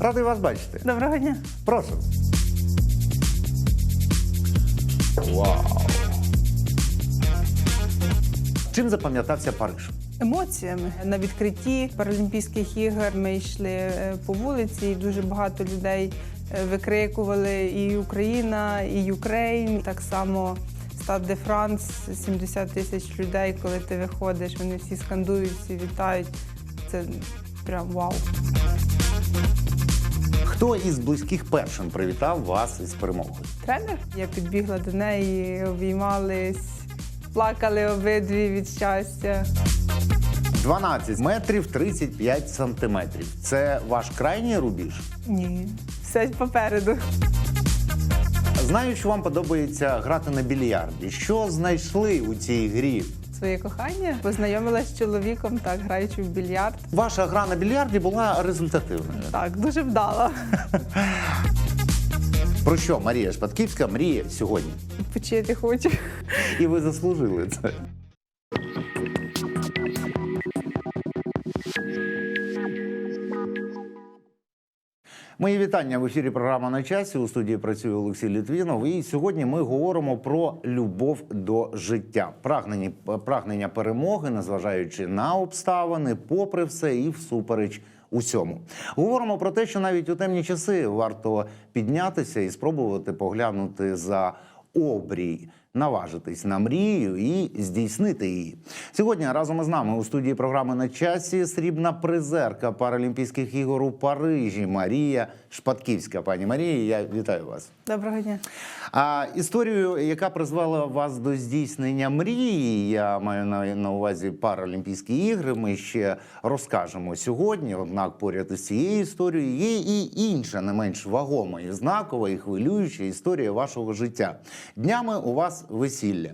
Радий вас бачити. Доброго дня. Прошу. Вау. Чим запам'ятався Париж? Емоціями на відкритті Паралімпійських ігор ми йшли е, по вулиці, і дуже багато людей е, викрикували і Україна, і Юкрейн. Так само Стад де Франс, 70 тисяч людей, коли ти виходиш, вони всі скандують, всі вітають. Це прям вау. Хто із близьких першим привітав вас із перемогою? Тренер. Я підбігла до неї, обіймались, плакали обидві від щастя. 12 метрів 35 сантиметрів. Це ваш крайній рубіж. Ні, все попереду. Знаю, що вам подобається грати на більярді. Що знайшли у цій грі? Своє кохання познайомилася з чоловіком, так граючи в більярд. Ваша гра на більярді була результативною. Так, дуже вдала. Про що Марія Шпатківська мріє сьогодні? Почити хочу. І ви заслужили це. Мої вітання в ефірі. Програма на часі. У студії працює Олексій Літвінов. І сьогодні ми говоримо про любов до життя, прагнення, прагнення перемоги, незважаючи на обставини, попри все і всупереч усьому. Говоримо про те, що навіть у темні часи варто піднятися і спробувати поглянути за обрій. Наважитись на мрію і здійснити її сьогодні. Разом із нами у студії програми на часі срібна призерка Паралімпійських ігор у Парижі Марія Шпатківська. Пані Марія, я вітаю вас. Доброго дня. А історію, яка призвела вас до здійснення мрії, я маю на, на увазі Паралімпійські ігри. Ми ще розкажемо сьогодні. Однак, поряд із цією історією є і інша, не менш вагома і знакова і хвилююча історія вашого життя. Днями у вас весілля.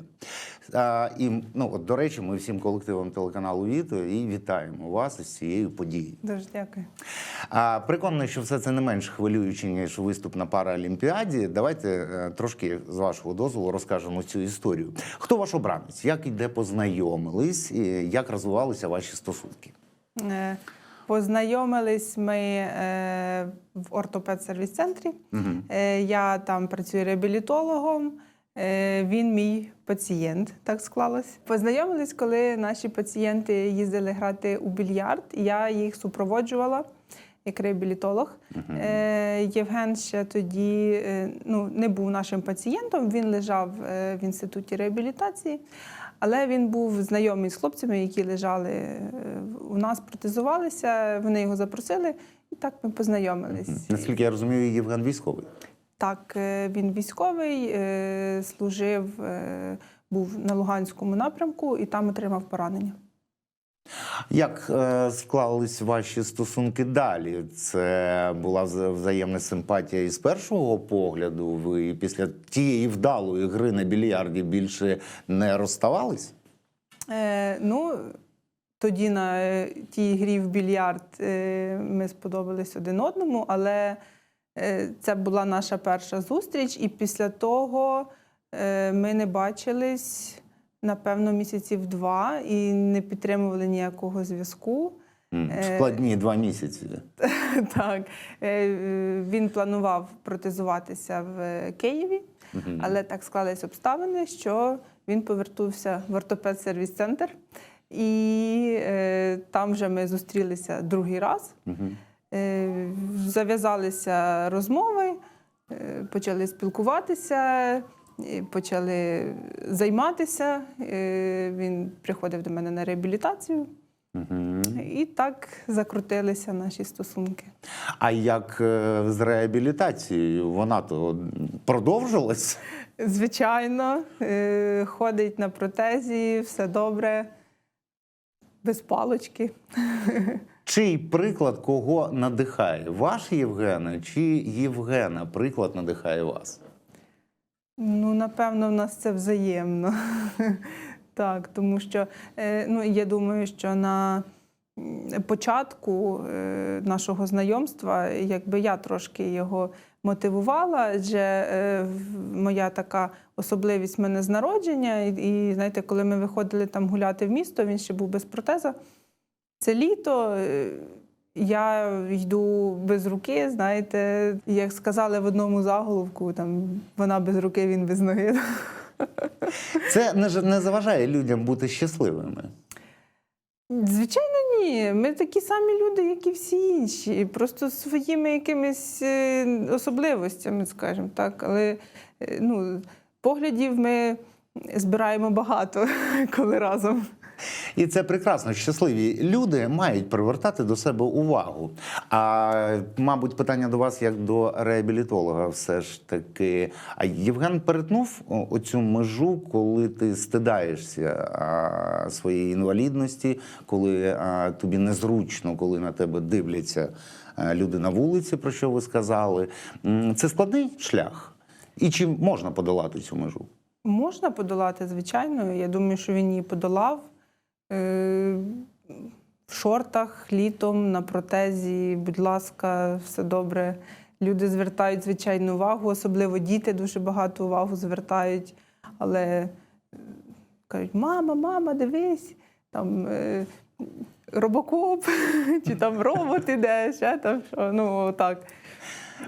А, і ну, от, до речі, ми всім колективом телеканалу Віто і вітаємо вас із цією подією. Дуже дякую. А переконаний, що все це не менш хвилююче, ніж виступ на Паралімпіаді. Давайте е, трошки з вашого дозволу розкажемо цю історію. Хто ваш обранець? Як і де познайомились, і як розвивалися ваші стосунки? Е, Познайомились ми е, в ортопед-сервіс-центрі. Е, Я там працюю реабілітологом. Е, Він мій пацієнт, так склалось. Познайомились, коли наші пацієнти їздили грати у більярд. Я їх супроводжувала як реабілітолог. Е, Євген ще тоді е, ну, не був нашим пацієнтом, він лежав в інституті реабілітації. Але він був знайомий з хлопцями, які лежали у нас, протезувалися. Вони його запросили, і так ми познайомились. Наскільки я розумію, Євген військовий. Так, е, він військовий, е, служив, е, був на Луганському напрямку і там отримав поранення. Як склались ваші стосунки далі? Це була взаємна симпатія із першого погляду. Ви після тієї вдалої гри на більярді більше не розставались? Е, ну, тоді на тій грі в більярд ми сподобались один одному, але це була наша перша зустріч, і після того е, ми не бачились, напевно, місяців два і не підтримували ніякого зв'язку. Е, Складні два місяці. Так, Е, е, він планував протезуватися в Києві, але так склались обставини, що він повернувся в ортопед-сервіс-центр, і е, там вже ми зустрілися другий раз. Е, зав'язалися розмови, е, почали спілкуватися, почали займатися. Е, Він приходив до мене на реабілітацію. І так закрутилися наші стосунки. А як з реабілітацією? Вона то продовжилась? Звичайно, ходить на протезі, все добре, без палочки. Чий приклад кого надихає? Ваш Євгена чи Євгена приклад надихає вас? Ну, напевно, в нас це взаємно. Так, тому що е, ну, я думаю, що на початку е, нашого знайомства, якби я трошки його мотивувала, адже е, моя така особливість в мене з народження, і, знаєте, коли ми виходили там гуляти в місто, він ще був без протеза. Це літо. е, Я йду без руки, знаєте, як сказали в одному заголовку, там вона без руки, він без ноги. Це не, заважає людям бути щасливими. Звичайно, ні. Ми такі самі люди, як і всі інші. Просто своїми якимись е, особливостями, скажімо так. Але е, ну, поглядів ми збираємо багато, коли разом. І це прекрасно. Щасливі люди мають привертати до себе увагу. А мабуть, питання до вас як до реабілітолога, все ж таки. А Євген перетнув оцю межу, коли ти стидаєшся своєї інвалідності, коли тобі незручно, коли на тебе дивляться люди на вулиці, про що ви сказали. Це складний шлях. І чи можна подолати цю межу? Можна подолати, звичайно. Я думаю, що він її подолав. Е, В шортах, літом, на протезі, будь ласка, все добре. Люди звертають звичайну увагу, особливо діти дуже багато увагу звертають. Але е, кажуть: мама, мама, дивись, там е, робокоп, чи там робот іде, ще там що. Ну, так.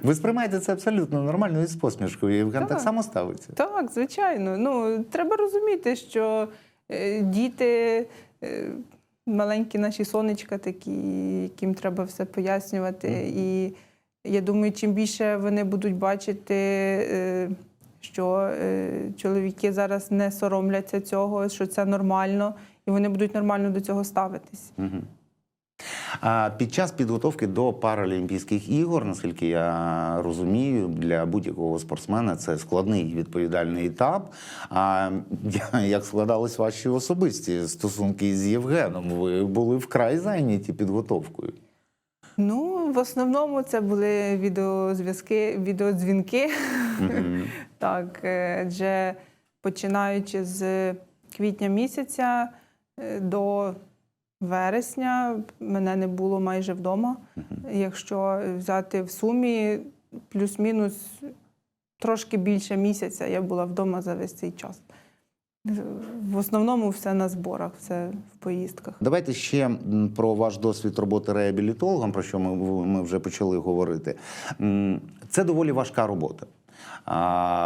Ви сприймаєте це абсолютно нормально і з посмішкою. Євген так, Так. само ставиться. Так, звичайно. Ну, треба розуміти, що діти, маленькі наші сонечка такі, яким треба все пояснювати. І я думаю, чим більше вони будуть бачити, е, що е, чоловіки зараз не соромляться цього, що це нормально, і вони будуть нормально до цього ставитись. А під час підготовки до Паралімпійських ігор, наскільки я розумію, для будь-якого спортсмена це складний відповідальний етап. А як складались ваші особисті стосунки з Євгеном? Ви були вкрай зайняті підготовкою. Ну, в основному це були відеозв'язки, відеодзвінки. Мгм. Так, е, адже починаючи з квітня місяця е, до вересня мене не було майже вдома. Якщо взяти в сумі плюс-мінус трошки більше місяця, я була вдома за весь цей час. В основному все на зборах, все в поїздках. Давайте ще про ваш досвід роботи реабілітологом, про що ми, ми вже почали говорити. Це доволі важка робота.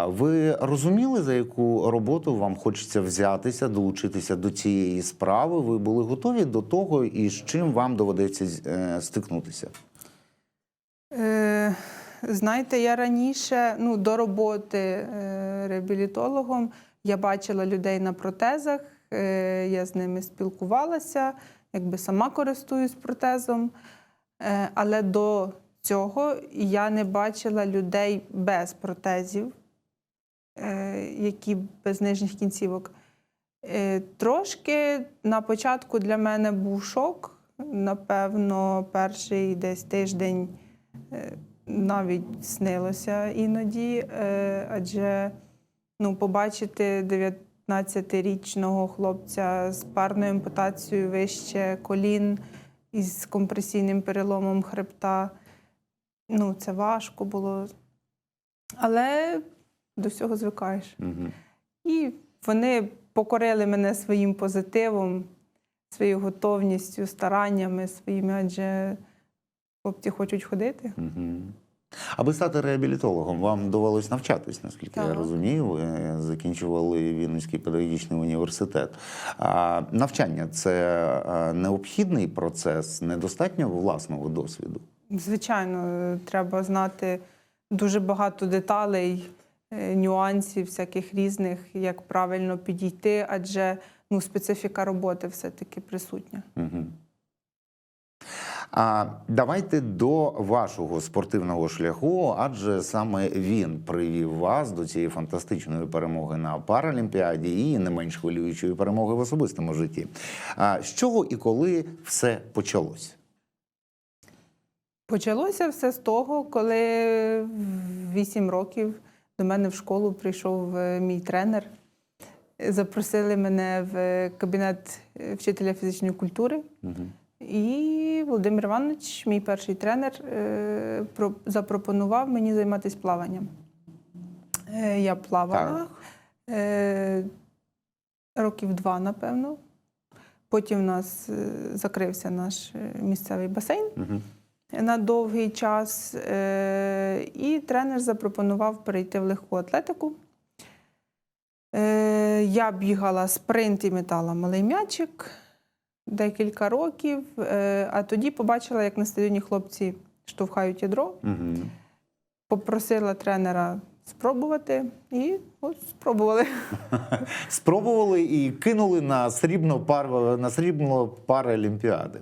Ви розуміли, за яку роботу вам хочеться взятися, долучитися до цієї справи? Ви були готові до того, і з чим вам доведеться е, стикнутися? Е, знаєте, я раніше ну, до роботи е, реабілітологом я бачила людей на протезах, е, я з ними спілкувалася, якби сама користуюсь протезом. Е, але до цього я не бачила людей без протезів, е, які без нижніх кінцівок. Е, Трошки на початку для мене був шок. Напевно, перший десь тиждень е, навіть снилося іноді, адже ну, побачити 19-річного хлопця з парною ампутацією вище колін із компресійним переломом хребта. Ну, це важко було. Але до всього звикаєш. Мгм. І вони покорили мене своїм позитивом, своєю готовністю, стараннями своїми, адже хлопці хочуть ходити. Мгм. Аби стати реабілітологом, вам довелось навчатись, наскільки я розумію. Ви закінчували Вінницький педагогічний університет. А навчання це необхідний процес, недостатньо власного досвіду. Звичайно, треба знати дуже багато деталей, е, нюансів, всяких різних, як правильно підійти, адже ну, специфіка роботи все-таки присутня. Мгм. А давайте до вашого спортивного шляху, адже саме він привів вас до цієї фантастичної перемоги на Паралімпіаді і не менш хвилюючої перемоги в особистому житті. А з чого і коли все почалось? Почалося все з того, коли в 8 років до мене в школу прийшов е, мій тренер. Запросили мене в кабінет е, вчителя фізичної культури. Мгм. І Володимир Іванович, мій перший тренер, е, запропонував мені займатися плаванням. Е, Я плавала Так. е, років два, напевно. Потім у нас е, закрився наш е, місцевий басейн Мгм. На довгий час, е, і тренер запропонував перейти в легку атлетику. Е, Я бігала спринт і метала малий м'ячик декілька років, е, а тоді побачила, як на стадіоні хлопці штовхають ядро. Угу. Попросила тренера спробувати, і от спробували. Спробували і кинули на срібно пар на срібно паралімпіади.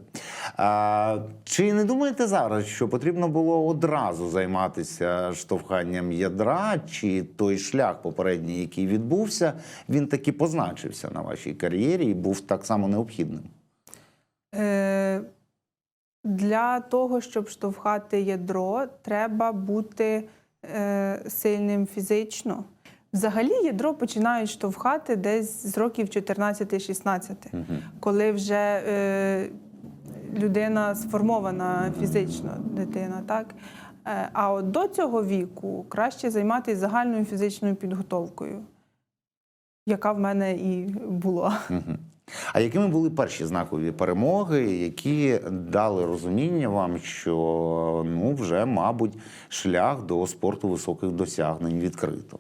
А, чи не думаєте зараз, що потрібно було одразу займатися штовханням ядра, чи той шлях попередній, який відбувся, він таки позначився на вашій кар'єрі і був так само необхідним? Е, Для того, щоб штовхати ядро, треба бути е, сильним фізично. Взагалі ядро починають штовхати десь з років 14-16, коли вже е, людина сформована фізично, дитина. Так? Е, а от до цього віку краще займатися загальною фізичною підготовкою, яка в мене і була. Мгм. А якими були перші знакові перемоги, які дали розуміння вам, що ну вже, мабуть, шлях до спорту високих досягнень відкрито?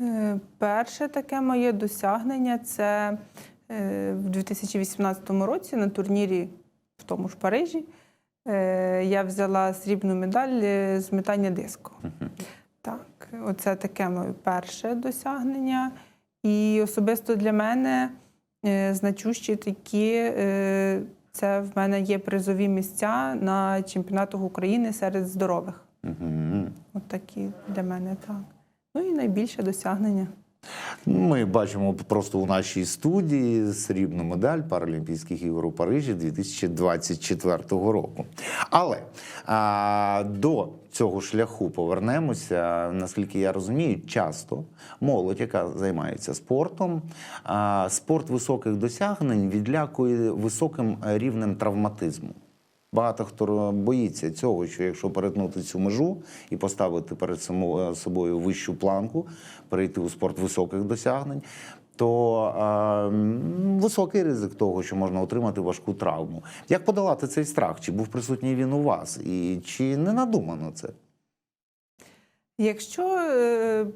Е, Перше таке моє досягнення це е, в 2018 році на турнірі в тому ж Парижі. е, Я взяла срібну медаль з метання диску. Так, оце таке моє перше досягнення. І особисто для мене значущі такі. е, Це в мене є призові місця на чемпіонатах України серед здорових. Угу. От такі для мене так. Ну і найбільше досягнення. Ми бачимо просто у нашій студії срібну медаль Паралімпійських ігор у Парижі 2024 року. Але а, до цього шляху повернемося. Наскільки я розумію, часто молодь, яка займається спортом, а, спорт високих досягнень відлякує високим рівнем травматизму. Багато хто боїться цього, що якщо перетнути цю межу і поставити перед собою вищу планку, перейти у спорт високих досягнень, то е, високий ризик того, що можна отримати важку травму. Як подолати цей страх? Чи був присутній він у вас? І чи не надумано це? Якщо е,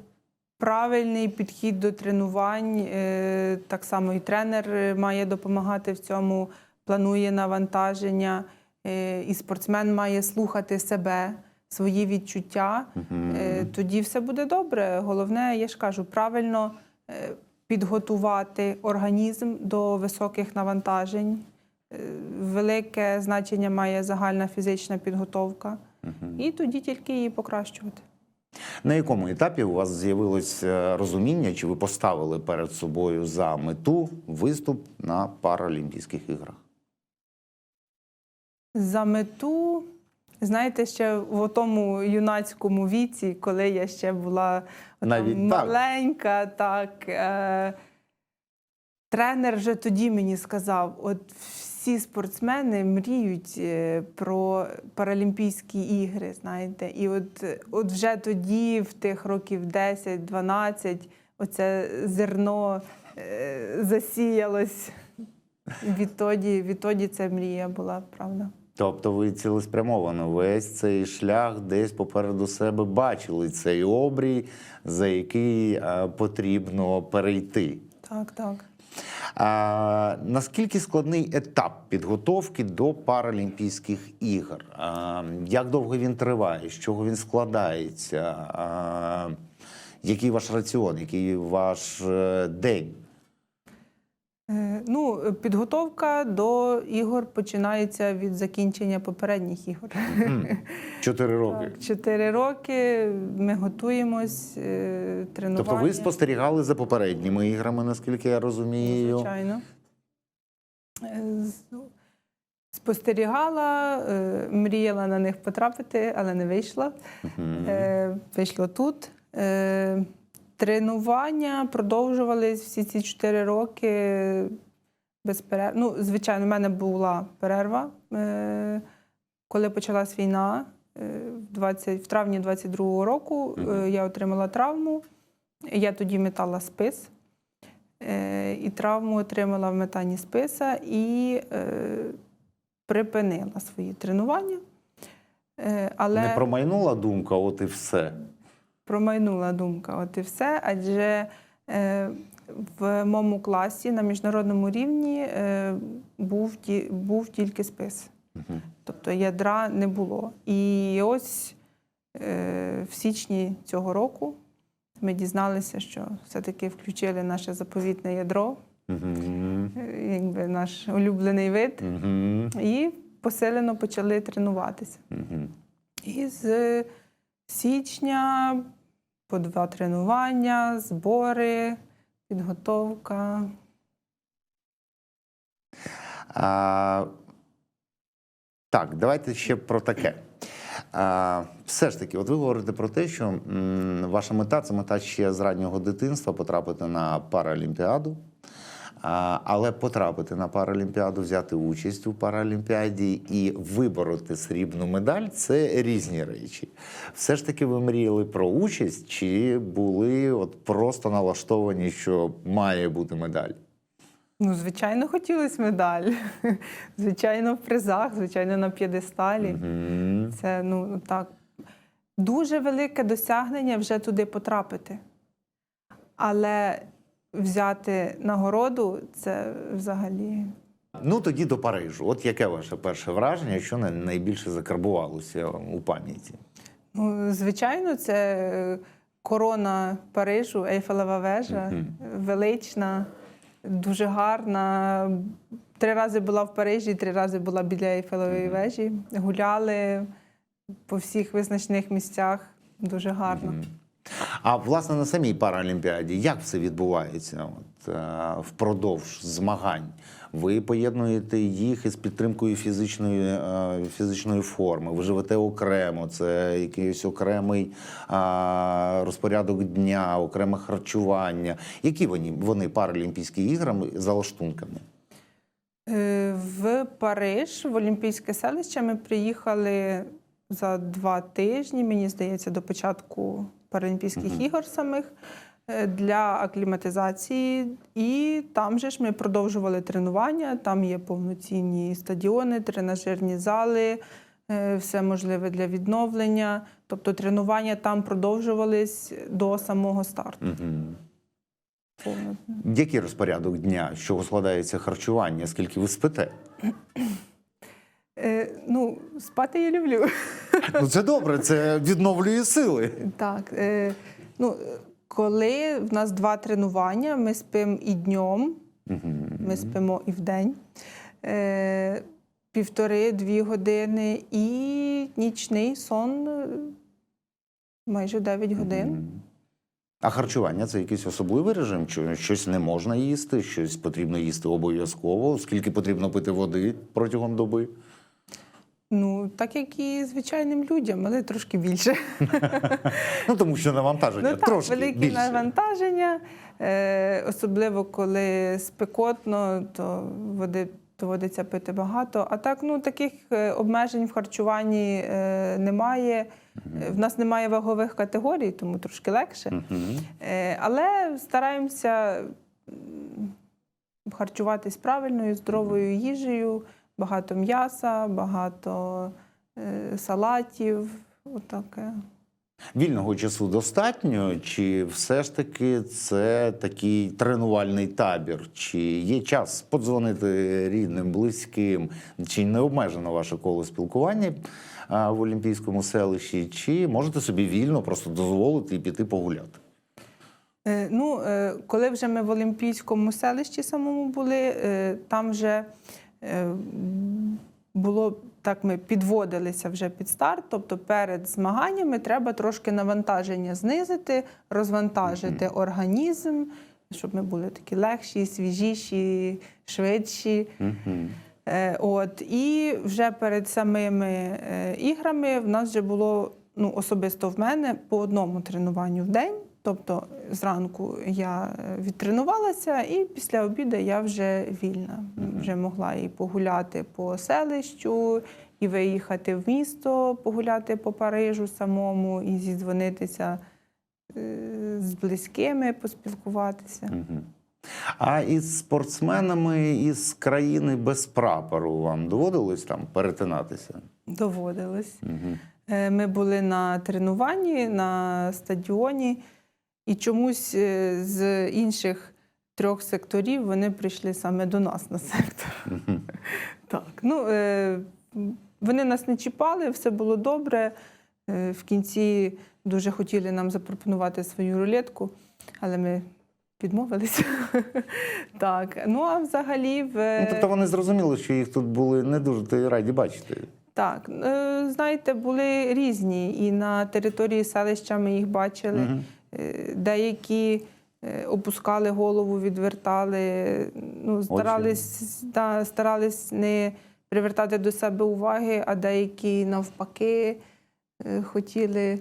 правильний підхід до тренувань, е, так само і тренер е, має допомагати в цьому, планує навантаження, е, і спортсмен має слухати себе, свої відчуття, е, тоді все буде добре. Головне, я ж кажу, правильно е, підготувати організм до високих навантажень. Е, Велике значення має загальна фізична підготовка, і тоді тільки її покращувати. На якому етапі у вас з'явилось е, розуміння, чи ви поставили перед собою за мету виступ на Паралімпійських іграх? За мету, знаєте, ще в тому юнацькому віці, коли я ще була там Навіть маленька, так. Е, тренер вже тоді мені сказав: от всі спортсмени мріють е, про Паралімпійські ігри, знаєте. І от, от вже тоді, в тих років 10-12, оце зерно е, засіялось. Відтоді, відтоді це мрія була, правда. Тобто ви цілеспрямовано весь цей шлях десь попереду себе бачили цей обрій, за який е, потрібно перейти. Так, так. А, наскільки складний етап підготовки до Паралімпійських ігор? А, як довго він триває? З чого він складається? А, який ваш раціон, який ваш е, день? Ну, підготовка до ігор починається від закінчення попередніх ігор. Чотири роки. Чотири роки ми готуємось, е, тренування. Тобто ви спостерігали за попередніми іграми, наскільки я розумію. Звичайно. Е, Спостерігала, е, мріяла на них потрапити, але не вийшла. Вийшло тут. Тренування продовжувались всі ці чотири роки без перерв. Ну, звичайно, в мене була перерва, е, коли почалась війна. е, В 20, в травні 22-го року е, я отримала травму. Я тоді метала спис. і травму отримала в метані списа і припинила свої тренування. Але Не промайнула думка, от і все. промайнула думка, от і все. Адже в моєму класі на міжнародному рівні е, був, був тільки спис. Тобто ядра не було. І ось е, в січні цього року ми дізналися, що все-таки включили наше заповітне ядро, е, якби наш улюблений вид, і посилено почали тренуватися. І з січня по два тренування, збори, підготовка. А, так, давайте ще про таке. А, все ж таки, от ви говорите про те, що м, ваша мета це мета ще з раннього дитинства потрапити на Паралімпіаду. Але потрапити на Паралімпіаду, взяти участь у Паралімпіаді і вибороти срібну медаль це різні речі. Все ж таки, ви мріяли про участь, чи були от просто налаштовані, що має бути медаль? Ну, звичайно, хотілося медаль. Звичайно, в призах, звичайно, на п'єдесталі. Мгм. Це ну так дуже велике досягнення вже туди потрапити. Але взяти нагороду це взагалі. Ну тоді до Парижу. От яке ваше перше враження, що най- найбільше закарбувалося у пам'яті? Ну, звичайно, це е, корона Парижу, Ейфелева вежа, Мгм. велична, дуже гарна. Три рази була в Парижі, три рази була біля Ейфелевої вежі. Гуляли по всіх визначних місцях. Дуже гарно. Мгм. А власне на самій Паралімпіаді як все відбувається от, е, впродовж змагань? Ви поєднуєте їх із підтримкою фізичної, е, фізичної форми. Ви живете окремо, це якийсь окремий розпорядок дня, окреме харчування. Які вони, вони Паралімпійські ігри за лаштунками? Е, В Париж, в Олімпійське селище, ми приїхали за два тижні, мені здається, до початку Паралімпійських ігор самих е, для акліматизації. І там же ж ми продовжували тренування. Там є повноцінні стадіони, тренажерні зали, е, все можливе для відновлення. Тобто тренування там продовжувались до самого старту. Мгм. Повно. Який розпорядок дня? З чого складається харчування? Скільки ви спите? Е, Ну, спати я люблю. Ну це добре, це відновлює сили. Так. Е, ну, коли в нас два тренування, ми спимо і днем, ми спимо і вдень. Е, Півтори-дві години і нічний сон е, майже 9 годин. А харчування це якийсь особливий режим? Чи щось не можна їсти, щось потрібно їсти обов'язково, скільки потрібно пити води протягом доби? Ну, так як і звичайним людям, але трошки більше. Ну тому що навантаження Ну так, трошки великі більше. навантаження, е, особливо коли спекотно, то води доводиться пити багато. А так, ну таких е, обмежень в харчуванні е, немає. В нас немає вагових категорій, тому трошки легше. Але стараємося харчуватись правильною, здоровою їжею, багато м'яса, багато е, салатів. Отаке. Вільного часу достатньо, чи все ж таки це такий тренувальний табір? Чи є час подзвонити рідним, близьким, чи не обмежено ваше коло спілкування в Олімпійському селищі, чи можете собі вільно просто дозволити і піти погуляти? Е, Ну, е, коли вже ми в Олімпійському селищі самому були, там вже було так, ми підводилися вже під старт. Тобто перед змаганнями треба трошки навантаження знизити, розвантажити організм, щоб ми були такі легші, свіжіші, швидші. Мгм. Е, От і вже перед самими е, іграми в нас вже було ну особисто в мене по одному тренуванню в день. Тобто зранку я е, відтренувалася, і після обіду я вже вільна. Вже могла і погуляти по селищу, і виїхати в місто, погуляти по Парижу самому, і зідзвонитися е, з близькими, поспілкуватися. А із спортсменами із країни без прапору вам доводилось там перетинатися? Доводилось. Угу. Ми були на тренуванні на стадіоні, і чомусь е, з інших трьох секторів вони прийшли саме до нас на сектор. Так, ну е, вони нас не чіпали, все було добре. Е, В кінці дуже хотіли нам запропонувати свою рулетку, але ми відмовилися. Так, ну а взагалі в Ну, тобто вони зрозуміли, що їх тут були не дуже раді бачити. так, знаєте, були різні, і на території селища ми їх бачили. Е, Деякі е, опускали голову, відвертали, ну, старались, да, старались не привертати до себе уваги, а деякі навпаки е, хотіли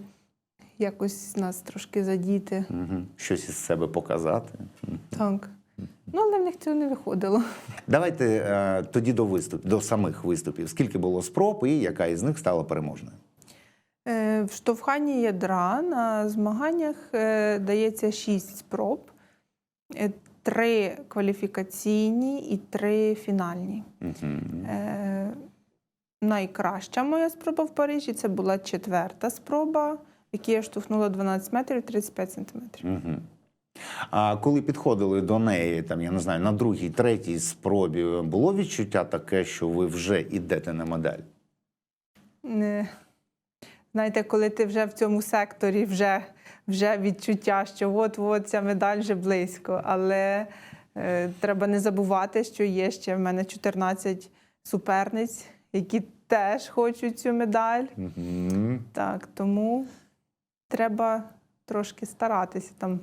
якось нас трошки задіти. Угу. Щось із себе показати. Так. Ну, але в них цього не виходило. Давайте тоді до виступ, до самих виступів. Скільки було спроб і яка із них стала переможною? Е, В штовханні ядра на змаганнях е, дається шість спроб, Е, три кваліфікаційні і три фінальні. Угу. Найкраща моя спроба в Парижі це була четверта спроба, в якій я штовхнула 12 метрів 35 сантиметрів. Угу. А коли підходили до неї, там я не знаю, на другій, третій спробі було відчуття таке, що ви вже йдете на медаль? Не. Знаєте, коли ти вже в цьому секторі, вже, вже відчуття, що от-от ця медаль вже близько. Але е, треба не забувати, що є ще в мене 14 суперниць, які теж хочуть цю медаль. Угу. Так, тому треба трошки старатися там.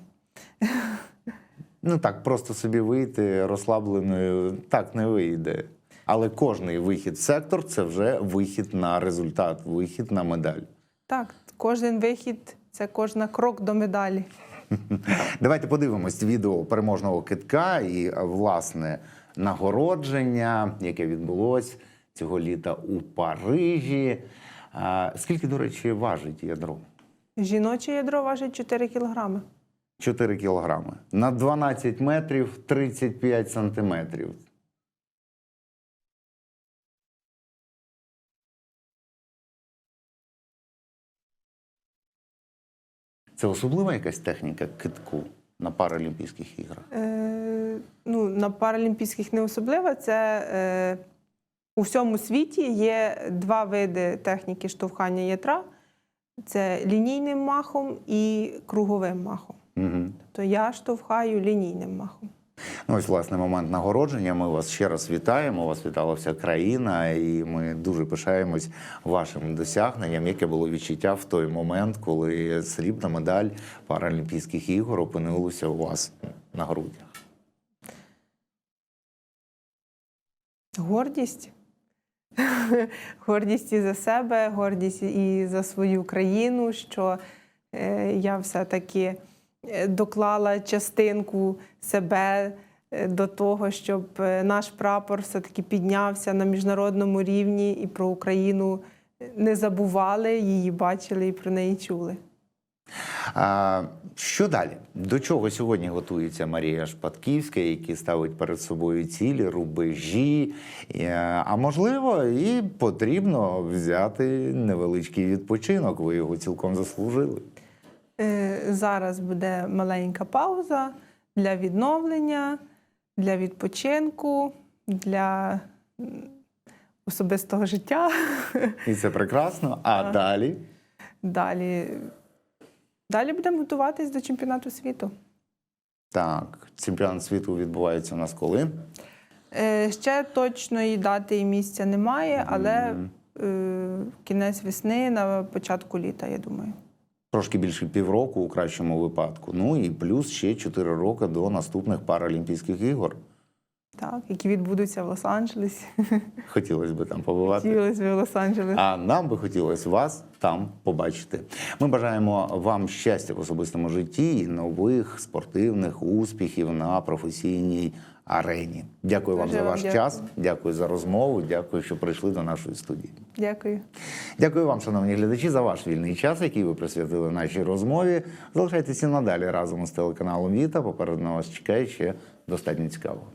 Ну так, просто собі вийти розслабленою так не вийде. Але кожний вихід в сектор це вже вихід на результат, вихід на медаль. Так, кожен вихід це кожна крок до медалі. Давайте подивимось відео переможного китка і власне нагородження, яке відбулось цього літа у Парижі. Скільки, до речі, важить ядро? Жіноче ядро важить 4 кілограми. 4 кілограми. На 12 метрів 35 сантиметрів. Це особлива якась техніка китку на Паралімпійських іграх. Е, ну, на паралімпійських не особлива. Це е, у всьому світі є два види техніки штовхання ядра: це лінійним махом і круговим махом. Угу. Тобто я штовхаю лінійним махом. Ну, ось власне момент нагородження. Ми вас ще раз вітаємо. Вас вітала вся країна, і ми дуже пишаємось вашим досягненням. Яке було відчуття в той момент, коли срібна медаль Паралімпійських ігор опинилася у вас на грудях? Гордість. Гордість і за себе, гордість і за свою країну, що е, я все-таки доклала частинку себе е, до того, щоб е, наш прапор все-таки піднявся на міжнародному рівні і про Україну не забували, її бачили і про неї чули. А, що далі? До чого сьогодні готується Марія Шпатківська, які ставить перед собою цілі, рубежі? Е, А можливо, і потрібно взяти невеличкий відпочинок. Ви його цілком заслужили. Е, Зараз буде маленька пауза для відновлення, для відпочинку, для особистого життя. І це прекрасно. А далі? Далі, далі будемо готуватись до чемпіонату світу. Так, чемпіонат світу відбувається у нас коли? Е, Ще точної дати і місця немає, але е, кінець весни на початку літа, я думаю. Трошки більше півроку у кращому випадку. Ну і плюс ще 4 роки до наступних Паралімпійських ігор. Так, які відбудуться в Лос-Анджелесі. Хотілося б там побувати. Хотілося б в Лос-Анджелес. А нам би хотілося вас там побачити. Ми бажаємо вам щастя в особистому житті і нових спортивних успіхів на професійній арені. Дякую вам за ваш дякую. час. Дякую за розмову. Дякую, що прийшли до нашої студії. Дякую. Дякую вам, шановні глядачі, за ваш вільний час, який ви присвятили нашій розмові. Залишайтеся надалі разом з телеканалом Віта. Попереду на вас чекає ще достатньо цікавого.